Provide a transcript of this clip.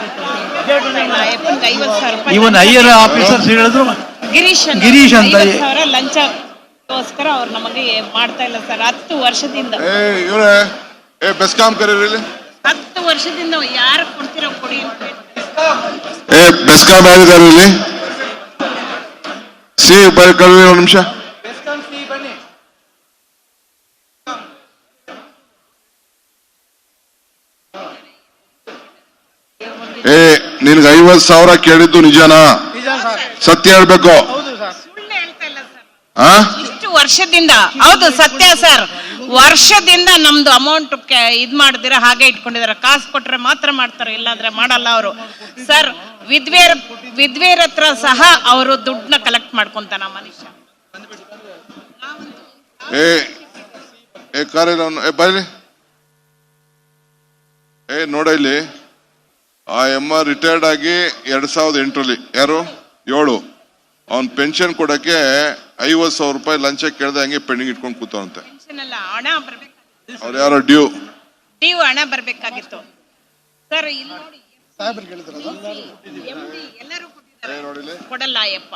ಅಯ್ಯಪ್ಪನ್ಗೆ ಐವತ್ತು ಸಾವಿರ ರೂಪಾಯಿ ಇವನ್ ಐಯರ್ ಆಫೀಸರ್ಸ್ ಹೇಳಿದ್ರು ಗಿರೀಶ್ ಅಂತ ಗಿರೀಶ್ ಅಂತ. ಐವತ್ತು ಸಾವಿರ ಲಂಚಕ್ಕೋಸ್ಕರ ಅವ್ರು ನಮಗೆ ಮಾಡ್ತಾ ಇಲ್ಲ ಸರ್ ಹತ್ತು ವರ್ಷದಿಂದ ಏ ಇವ್ರೆ ಏ ಬೆಸ್ಕಾಂ ಕರೀರಿ ಇಲ್ಲಿ. ಹತ್ತು ವರ್ಷದಿಂದ ಯಾರು ಕೊಡ್ತೀರೋ ಕೊಡಿ ಅಂತ. ಏ ಬೆಸ್ಕಾಂ ಯಾರಿದ್ದಾರೆ ಇಲ್ಲಿ ಸಿ ಬರೀ ಕರೀರಿ ಒಂದು ನಿಮಿಷ ಏ ನಿನ್ಗೆ ಐವತ್ ಸಾವಿರ ಕೇಳಿದ್ದು ನಿಜನಾ? ಸತ್ಯ ಹೇಳ್ಬೇಕು. ಸುಳ್ಳು ಹೇಳ್ತಾ ಇಲ್ಲ ಸರ್. ಆ? ಇಷ್ಟು ವರ್ಷದಿಂದ ಹೌದು ಸತ್ಯ ಸರ್. ವರ್ಷದಿಂದ ನಮ್ದು ಅಮೌಂಟ್ ಇದ್ ಮಾಡಿದಿರ ಹಾಗೆ ಇಟ್ಕೊಂಡಿದಾರೆ. ಕಾಸು ಕೊಟ್ರೆ ಮಾತ್ರ ಮಾಡ್ತಾರೆ ಇಲ್ಲಾಂದ್ರೆ ಮಾಡಲ್ಲ ಅವರು. ಸರ್ ವಿದ್ವೇರ್ ವಿದ್ವೇರ್ ಹತ್ರ ಸಹ ಅವರು ದುಡ್ಡನ್ನ ಕಲೆಕ್ಟ್ ಮಾಡ್ಕೊಂತಾನ ಮನುಷ್ಯ. ಏ ಏ ಏ ಬರಲಿ ಏ ನೋಡ ಇಲ್ಲಿ. ಆ ಎಮ್ಮ ರಿಟೈರ್ಡ್ ಆಗಿ ಎರಡ್ ಸಾವಿರದ ಎಂಟರಲ್ಲಿ. ಯಾರು? ಏಳು. ಅವ್ನ್ ಪೆನ್ಷನ್ ಕೊಡಕ್ಕೆ ಐವತ್ ಸಾವಿರ ರೂಪಾಯಿ ಲಂಚ ಕೇಳ್ದೆ ಹಂಗೆ ಪೆಂಡಿಂಗ್ ಇಟ್ಕೊಂಡು ಕೂತವಂತೆ ಅವ್ರ ಅಲ್ಲ ಹಣ ಬರ್ಬೇಕಾಗಿತ್ತು. ಅವ್ರು ಯಾರೋ? ಡ್ಯೂ. ನೀವು ಹಣ ಬರ್ಬೇಕಾಗಿತ್ತು. ಸರ್ ಇಲ್ಲಿ ನೋಡಿ MD ಎಲ್ಲರೂ ಕೊಟ್ಟಿದ್ದಾರೆ. ಕೊಡಲ್ಲ ಅಯ್ಯಪ್ಪ.